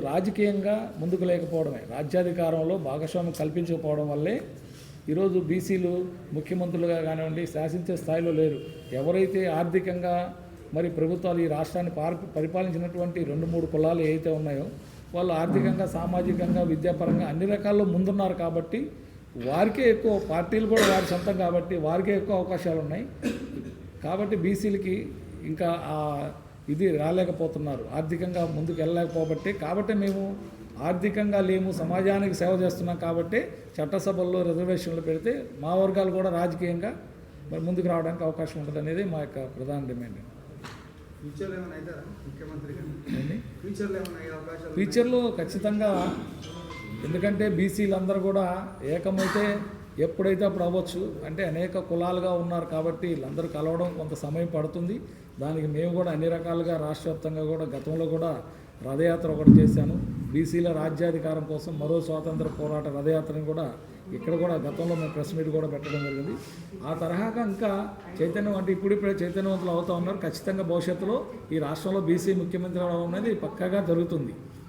రాజకీయంగా ముందుకు లేకపోవడమే. రాజ్యాధికారంలో భాగస్వామ్యం కల్పించకపోవడం వల్లే ఈరోజు బీసీలు ముఖ్యమంత్రులుగా కానివ్వండి శాసించే స్థాయిలో లేరు. ఎవరైతే ఆర్థికంగా మరి ప్రభుత్వాలు ఈ రాష్ట్రాన్ని పరిపాలించినటువంటి రెండు మూడు కులాలు ఏవైతే ఉన్నాయో వాళ్ళు ఆర్థికంగా సామాజికంగా విద్యాపరంగా అన్ని రకాల్లో ముందున్నారు కాబట్టి వారికే ఎక్కువ పార్టీలు కూడా వారి సొంతం కాబట్టి వారికే ఎక్కువ అవకాశాలు ఉన్నాయి కాబట్టి బీసీలకి ఇంకా ఇది రాలేకపోతున్నారు. ఆర్థికంగా ముందుకు వెళ్ళలేకపోబట్టి కాబట్టి మేము ఆర్థికంగా లేము సమాజానికి సేవ చేస్తున్నాం కాబట్టి చట్టసభల్లో రిజర్వేషన్లు పెడితే మా వర్గాలు కూడా రాజకీయంగా మరి ముందుకు రావడానికి అవకాశం ఉంటుంది అనేది మా యొక్క ప్రధాన డిమాండ్. ఫ్యూచర్లో ఖచ్చితంగా ఎందుకంటే బీసీలందరూ కూడా ఏకమైతే ఎప్పుడైతే అప్పుడు అవ్వచ్చు? అంటే అనేక కులాలుగా ఉన్నారు కాబట్టి వీళ్ళందరూ కలవడం కొంత సమయం పడుతుంది. దానికి మేము కూడా అన్ని రకాలుగా రాష్ట్ర వ్యాప్తంగా కూడా గతంలో కూడా రథయాత్ర ఒకటి చేశాను. బీసీల రాజ్యాధికారం కోసం మరో స్వాతంత్ర పోరాట రథయాత్రని కూడా ఇక్కడ కూడా గతంలో మేము ప్రెస్ మీట్ కూడా పెట్టడం జరిగింది. ఆ తరహాగా ఇంకా చైతన్యం అంటే ఇప్పుడిప్పుడే చైతన్యవంతులు అవుతా ఉన్నారు. ఖచ్చితంగా భవిష్యత్తులో ఈ రాష్ట్రంలో బీసీ ముఖ్యమంత్రి అవడం అనేది పక్కగా జరుగుతుంది.